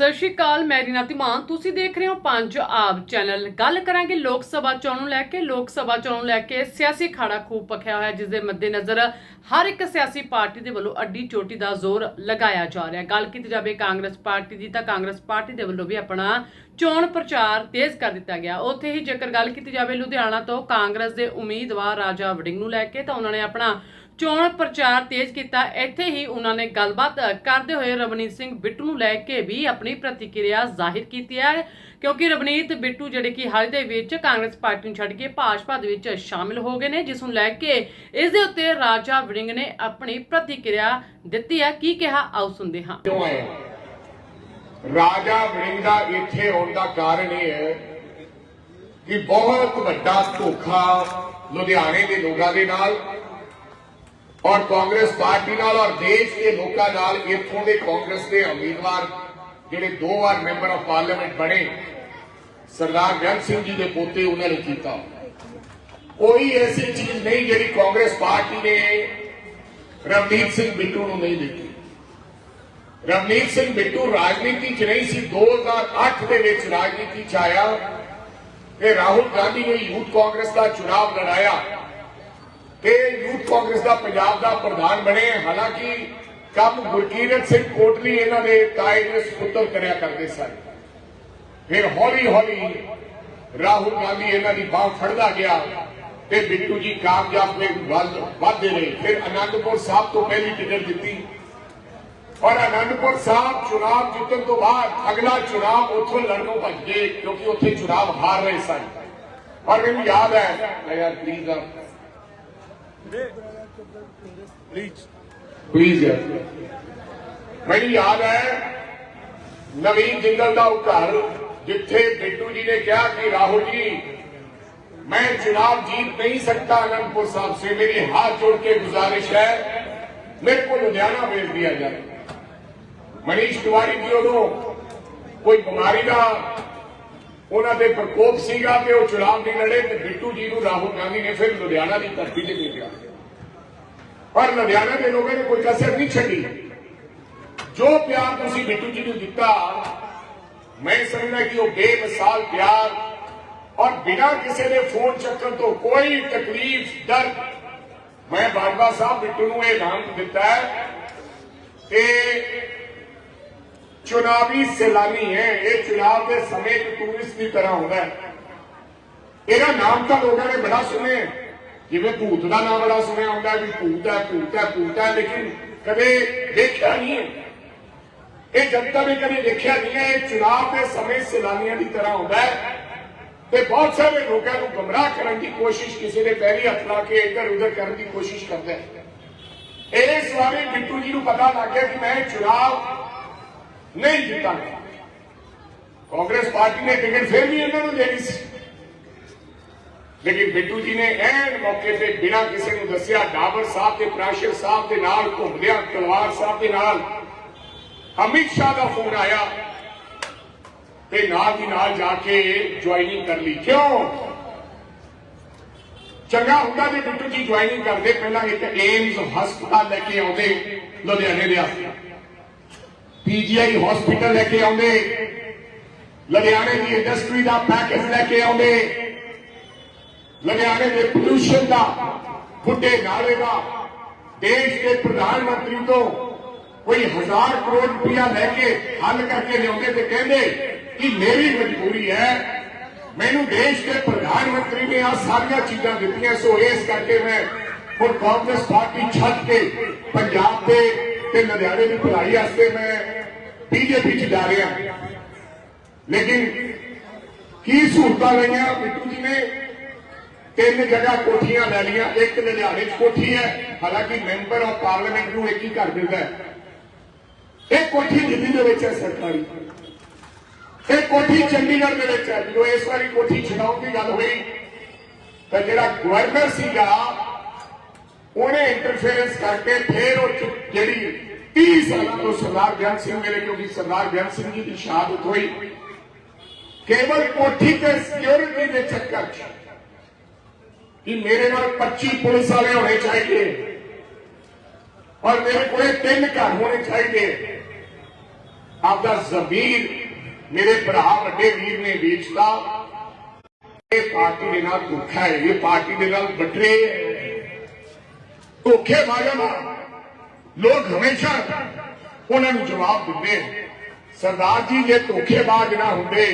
ਸਤਿ ਸ਼੍ਰੀ ਅਕਾਲ, ਮੈਂ ਰੀਨਾ ਧੀਮਾਨ। ਤੁਸੀਂ ਦੇਖ ਰਹੇ ਹੋ ਪੰਜ ਆਬ ਚੈਨਲ। ਗੱਲ ਕਰਾਂਗੇ ਲੋਕ ਸਭਾ ਚੋਣ ਨੂੰ ਲੈ ਕੇ। ਲੋਕ ਸਭਾ ਚੋਣ ਨੂੰ ਲੈ ਕੇ ਸਿਆਸੀ ਖਾੜਾ ਖੂਬ ਪਖਿਆ ਹੋਇਆ ਜਿਸ ਦੇ ਮੱਦੇਨਜ਼ਰ ਹਰ ਇੱਕ ਸਿਆਸੀ ਪਾਰਟੀ ਦੇ ਵੱਲੋਂ ਅੱਡੀ ਚੋਟੀ ਦਾ ਜ਼ੋਰ ਲਗਾਇਆ ਜਾ ਰਿਹਾ। ਗੱਲ ਕੀਤੀ ਜਾਵੇ ਕਾਂਗਰਸ ਪਾਰਟੀ ਦੀ, ਤਾਂ ਕਾਂਗਰਸ ਪਾਰਟੀ ਦੇ ਵੱਲੋਂ ਵੀ ਆਪਣਾ ਚੋਣ ਪ੍ਰਚਾਰ ਤੇਜ਼ ਕਰ ਦਿੱਤਾ ਗਿਆ। ਉੱਥੇ ਹੀ ਜੇਕਰ ਗੱਲ ਕੀਤੀ ਜਾਵੇ ਲੁਧਿਆਣਾ ਤੋਂ ਕਾਂਗਰਸ ਦੇ ਉਮੀਦਵਾਰ ਰਾਜਾ ਵੜਿੰਗ ਨੂੰ ਲੈ ਕੇ, ਤਾਂ ਉਹਨਾਂ ਨੇ ਆਪਣਾ ਚੋਣ ਪ੍ਰਚਾਰ ਤੇਜ਼ ਕੀਤਾ। ਇੱਥੇ ਹੀ ਉਹਨਾਂ ਨੇ ਗੱਲਬਾਤ ਕਰਦੇ ਹੋਏ ਰਵਨੀਤ ਸਿੰਘ ਬਿੱਟੂ ਨੂੰ ਲੈ ਕੇ ਵੀ ਆਪਣੀ ਪ੍ਰਤੀਕਿਰਿਆ ਜ਼ਾਹਿਰ ਕੀਤੀ ਹੈ, ਕਿਉਂਕਿ ਰਵਨੀਤ ਬਿੱਟੂ ਜਿਹੜੇ ਕਿ ਹਾਲ ਦੇ ਵਿੱਚ ਕਾਂਗਰਸ ਪਾਰਟੀ ਨੂੰ ਛੱਡ ਕੇ ਭਾਜਪਾ ਦੇ ਵਿੱਚ ਸ਼ਾਮਿਲ ਹੋ ਗਏ ਨੇ, ਜਿਸ ਨੂੰ ਲੈ ਕੇ ਇਸ ਦੇ ਉੱਤੇ ਰਾਜਾ ਵੜਿੰਗ ਨੇ ਆਪਣੀ ਪ੍ਰਤੀਕਿਰਿਆ ਦਿੱਤੀ ਹੈ। ਕੀ ਕਿਹਾ? ਆਓ ਸੁਣਦੇ ਹਾਂ। ਕਿਉਂ ਆਏ ਰਾਜਾ ਵੜਿੰਗ ਦਾ ਇੱਥੇ ਆਉਣ ਦਾ ਕਾਰਨ ਇਹ ਹੈ ਕਿ ਬਹੁਤ ਵੱਡਾ ਧੋਖਾ ਲੁਧਿਆਣੇ ਦੇ ਲੋਕਾਂ ਦੇ ਨਾਲ ਔਰ ਕਾਂਗਰਸ ਪਾਰਟੀ ਨਾਲ ਔਰ ਦੇਸ਼ ਦੇ ਲੋਕਾਂ ਨਾਲ ਇੱਥੋਂ ਦੇ ਕਾਂਗਰਸ ਦੇ ਉਮੀਦਵਾਰ ਜਿਹੜੇ ਦੋ ਵਾਰ ਮੈਂਬਰ ਆਫ ਪਾਰਲੀਮੈਂਟ ਬਣੇ, ਸਰਦਾਰ ਜਨ ਸਿੰਘ ਜੀ ਦੇ ਪੋਤੇ ਉਹਨਾਂ ਨੇ ਕੀਤਾ। ਕੋਈ ਐਸੀ ਚੀਜ਼ ਨਹੀਂ ਜਿਹੜੀ ਕਾਂਗਰਸ ਪਾਰਟੀ ਨੇ ਰਵਨੀਤ ਸਿੰਘ ਬਿੱਟੂ ਨੂੰ ਨਹੀਂ ਦਿੱਤੀ। ਰਵਨੀਤ ਸਿੰਘ ਬਿੱਟੂ ਰਾਜਨੀਤੀ 'ਚ ਨਹੀਂ ਸੀ 2008 ਦੇ ਵਿੱਚ ਰਾਜਨੀਤੀ 'ਚ ਆਇਆ ਤੇ ਰਾਹੁਲ ਗਾਂਧੀ ਨੇ ਯੂਥ ਕਾਂਗਰਸ ਦਾ ਚੁਣਾਵ ਲੜਾਇਆ। ਤੇ ਯੂਥ ਕਾਂਗਰਸ ਦਾ ਪੰਜਾਬ ਦਾ ਪ੍ਰਧਾਨ ਬਣੇ। ਹਾਲਾਂਕਿ ਕੰਮ ਗੁਰਕੀਰਤ ਸਿੰਘ ਕੋਟਲੀ ਇਹਨਾਂ ਦੇ ਤਾਏ ਦੇ ਸੁਪੁੱਤਰ ਕਰਿਆ ਕਰਦੇ ਸਨ। ਫਿਰ ਹੌਲੀ ਹੌਲੀ ਰਾਹੁਲ ਗਾਂਧੀ ਇਹਨਾਂ ਦੀ ਬਾਹ ਫੜਦਾ ਗਿਆ ਤੇ ਬਿੱਟੂ ਜੀ ਕਾਮਯਾਬ ਦੇ ਵੱਲ ਰਹੇ। ਫਿਰ ਅਨੰਦਪੁਰ ਸਾਹਿਬ ਤੋਂ ਪਹਿਲੀ ਟਿਕਟ ਦਿੱਤੀ ਔਰ ਅਨੰਦਪੁਰ ਸਾਹਿਬ ਚੁਣਾਵ ਜਿੱਤਣ ਤੋਂ ਬਾਅਦ ਅਗਲਾ ਚੁਣਾਵ ਉੱਥੋਂ ਲੜਨੋਂ ਭੱਜ ਗਏ, ਕਿਉਂਕਿ ਉੱਥੇ ਚੁਣਾਵ ਹਾਰ ਰਹੇ ਸਨ। ਔਰ ਮੈਨੂੰ ਯਾਦ ਹੈ, ਮੈਂ ਯਾਰ ਪਲੀਜ਼ ਆ ਪਲੀਜ਼ ਪਲੀਜ਼ ਯਾਰ ਮੈਨੂੰ ਯਾਦ ਹੈ ਨਵੀਨ ਜਿੰਦਲ ਦਾ ਉਹ ਘਰ ਜਿੱਥੇ ਬਿੱਟੂ ਜੀ ਨੇ ਕਿਹਾ ਕਿ ਰਾਹੁਲ ਜੀ मैं चुनाव जीत नहीं सकता अनंतपुर साहब से मेरी हाथ जोड़ के गुजारिश है मेरे को लुधियाना भेज दिया जाए मनीष तिवारी जी उदों ਕੋਈ ਬਿਮਾਰੀ ਦਾ ਉਹਨਾਂ ਦੇ ਪ੍ਰਕੋਪ ਸੀਗਾ ਕਿ ਉਹ ਚੁਣਾਵ ਨਹੀਂ ਲੜੇ ਤੇ ਬਿੱਟੂ ਜੀ ਨੂੰ ਰਾਹੁਲ ਗਾਂਧੀ ਨੇ ਫਿਰ ਲੁਧਿਆਣਾ ਦੀ ਧਰਤੀ ਤੇ ਭੇਜਿਆ। ਪਰ ਲੁਧਿਆਣਾ ਦੇ ਲੋਕਾਂ ਨੇ ਕੋਈ ਕਸਰ ਨਹੀਂ ਛੱਡੀ। ਜੋ ਪਿਆਰ ਤੁਸੀਂ ਬਿੱਟੂ ਜੀ ਨੂੰ ਦਿੱਤਾ, ਮੈਂ ਸਮਝਦਾ ਕਿ ਉਹ ਬੇਮਿਸਾਲ ਪਿਆਰ ਔਰ ਬਿਨਾਂ ਕਿਸੇ ਦੇ ਫੋਨ ਚੱਕਣ ਤੋਂ ਕੋਈ ਤਕਲੀਫ ਦਰਦ ਮੈਂ ਬਾਜਵਾ ਸਾਹਿਬ ਬਿੱਟੂ ਨੂੰ ਇਹ ਨਾਮ ਦਿੱਤਾ ਹੈ ਕਿ ਚੁਣਾਵੀ ਸੈਲਾਨੀ ਹੈ ਇਹ ਚੁਣਾਵ ਦੇ ਸਮੇਂ ਇੱਕ ਟੂਰਿਸਟ ਦੀ ਤਰ੍ਹਾਂ ਹੁੰਦਾ ਹੈ ਇਹਦਾ ਨਾਮ ਤਾਂ ਲੋਕਾਂ ਨੇ ਬੜਾ ਸੁਣਿਆ ਜਿਵੇਂ ਭੂਤ ਦਾ ਨਾਮ ਬੜਾ ਸੁਣਿਆ ਹੁੰਦਾ ਵੀ ਭੂਤ ਹੈ ਭੂਤ ਹੈ ਭੂਤ ਹੈ ਲੇਕਿਨ ਕਦੇ ਦੇਖਿਆ ਨਹੀਂ ਹੈ ਇਹ ਜਨਤਾ ਨੇ ਕਦੇ ਦੇਖਿਆ ਨਹੀਂ ਹੈ ਇਹ ਚੁਣਾਵ ਦੇ ਸਮੇਂ ਸੈਲਾਨੀਆਂ ਦੀ ਤਰ੍ਹਾਂ ਹੁੰਦਾ ਹੈ ਤੇ ਬਹੁਤ ਸਾਰੇ ਲੋਕਾਂ ਨੂੰ ਗਮਰਾਹ ਕਰਨ ਦੀ ਕੋਸ਼ਿਸ਼ ਕਿਸੇ ਦੇ ਪੈਰੀ ਹੱਥ ਲਾ ਕੇ ਇੱਧਰ ਉੱਧਰ ਕਰਨ ਦੀ ਕੋਸ਼ਿਸ਼ ਕਰਦਾ ਹੈ ਇਸ ਵਾਰੀ ਬਿੱਟੂ ਜੀ ਨੂੰ ਪਤਾ ਲੱਗ ਗਿਆ ਕਿ ਮੈਂ ਚੁਣਾਵ ਨਹੀਂ ਜਿੱਤਾਂਗਾ ਕਾਂਗਰਸ ਪਾਰਟੀ ਨੇ ਟਿਕਟ ਫਿਰ ਵੀ ਇਹਨਾਂ ਨੂੰ ਦੇਣੀ ਸੀ। ਲੇਕਿਨ ਬਿੱਟੂ ਜੀ ਨੇ ਐਨ ਮੌਕੇ ਤੇ ਬਿਨਾਂ ਕਿਸੇ ਨੂੰ ਦੱਸਿਆ, ਡਾਬਰ ਸਾਹਿਬ ਤੇ ਪ੍ਰਾਸ਼ਰ ਸਾਹਿਬ ਦੇ ਨਾਲ ਘੁੰਮਦਿਆਂ ਤਲਵਾਰ ਸਾਹਿਬ ਦੇ ਨਾਲ। ਅਮਿਤ ਸ਼ਾਹ ਦਾ ਫੋਨ ਆਇਆ ਤੇ ਨਾਲ ਦੀ ਨਾਲ ਜਾ ਕੇ ਜੁਆਇਨਿੰਗ ਕਰ ਲਈ। ਕਿਉਂ? ਚੰਗਾ ਹੁੰਦਾ ਜੇ ਬਿੱਟੂ ਜੀ ਜੁਆਇਨਿੰਗ ਕਰਦੇ, ਪਹਿਲਾਂ ਇੱਕ ਏਮਸ ਹਸਪਤਾਲ ਲੈ ਕੇ ਆਉਂਦੇ, ਲੁਧਿਆਣੇ ਦੇ ਆਸਤੇ ਪੀਜੀਆਈ ਹਸਪੀਟਲ ਲੈ ਕੇ ਆਉਂਦੇ। ਲੁਧਿਆਣੇ ਦੀ ਇੰਡਸਟਰੀ ਦਾ ਪੈਕੇਜ ਲੈ ਕੇ ਆਉਂਦੇ। ਲੁਧਿਆਣੇ ਦੇ ਪੋਲੂਸ਼ਨ ਦਾ, ਬੁੱਢੇ ਨਾਲੇ ਦਾ, ਦੇਸ਼ ਦੇ ਪ੍ਰਧਾਨ ਮੰਤਰੀ ਤੋਂ ਕੋਈ ਹਜ਼ਾਰ ਕਰੋੜ ਰੁਪਇਆ ਲੈ ਕੇ ਹੱਲ ਕਰਕੇ ਲਿਆਉਂਦੇ ਤੇ ਕਹਿੰਦੇ ਕਿ ਮੇਰੀ ਮਜਬੂਰੀ ਹੈ। ਮੈਨੂੰ ਦੇਸ਼ ਦੇ ਪ੍ਰਧਾਨ ਮੰਤਰੀ ਨੇ ਆ ਸਾਰੀਆਂ ਚੀਜ਼ਾਂ ਦਿੱਤੀਆਂ, ਸੋ ਇਸ ਕਰਕੇ ਮੈਂ ਹੁਣ ਕਾਂਗਰਸ ਪਾਰਟੀ ਛੱਡ ਕੇ ਪੰਜਾਬ ਦੇ ਤੇ ਲੁਧਿਆਣੇ ਦੀ ਭਲਾਈ ਵਾਸਤੇ ਮੈਂ ਬੀਜੇਪੀ ਚ ਜਾ ਰਿਹਾ। ਲੇਕਿਨ ਕੀ ਸਹੂਲਤਾਂ ਲਈਆਂ ਬਿੱਟੂ ਜੀ ਨੇ ਤਿੰਨ ਜਗ੍ਹਾ ਕੋਠੀਆਂ ਲੈ ਲਈਆਂ। ਇੱਕ ਲੁਧਿਆਣੇ 'ਚ ਕੋਠੀ ਹੈ। ਹਾਲਾਂਕਿ ਮੈਂਬਰ ਆਫ ਪਾਰਲੀਮੈਂਟ ਨੂੰ ਇੱਕ ਹੀ ਘਰ ਦਿੰਦਾ ਇਹ ਕੋਠੀ ਦਿੱਲੀ ਦੇ ਵਿੱਚ ਹੈ ਸਰਕਾਰੀ। ਇਹ ਕੋਠੀ ਚੰਡੀਗੜ੍ਹ ਦੇ ਵਿੱਚ ਹੈ। ਜਦੋਂ ਇਸ ਵਾਰੀ ਕੋਠੀ ਛਡਾਉਣ ਦੀ ਗੱਲ ਹੋਈ ਤਾਂ ਜਿਹੜਾ ਗਵਰਨਰ ਸੀਗਾ ਉਹਨੇ ਇੰਟਰਫੇਰੈਂਸ ਕਰਕੇ ਫਿਰ ਉਹ ਜਿਹੜੀ 30 ਸਾਲਾਂ ਤੋਂ ਸਰਦਾਰ ਬਿਆਨ ਸਿੰਘ ਮੇਰੇ ਕਿਉਂਕਿ ਸਰਦਾਰ ਬਿਆਨ ਸਿੰਘ ਜੀ ਦੀ ਸ਼ਹਾਦਤ ਹੋਈ। ਕੇਵਲ ਕੋਠੀ ਤੇ ਸਿਕਿਉਰਿਟੀ ਦੇ ਚੱਕਰ 'ਚ ਕਿ ਮੇਰੇ ਨਾਲ 25 ਪੁਲਿਸ ਵਾਲੇ ਹੋਣੇ ਚਾਹੀਦੇ ਔਰ ਮੇਰੇ ਕੋਲੇ ਤਿੰਨ ਘਰ ਹੋਣੇ ਚਾਹੀਦੇ। ਆਪਦਾ ਜ਼ਮੀਰ ਮੇਰੇ ਭਰਾ ਵੱਡੇ ਵੀਰ ਨੇ ਵੇਚਤਾ। ਇਹ ਪਾਰਟੀ ਦੇ ਨਾਲ ਧੋਖਾ ਹੈ, ਇਹ ਪਾਰਟੀ ਦੇ ਨਾਲ ਬਟਰੇ ਧੋਖੇਬਾਜ਼ਾਂ ਨਾਲ ਲੋਕ ਹਮੇਸ਼ਾ ਉਹਨਾਂ ਨੂੰ ਜਵਾਬ ਦਿੰਦੇ ਆ। ਸਰਦਾਰ ਜੀ, ਜੇ ਧੋਖੇਬਾਜ਼ ਨਾ ਹੁੰਦੇ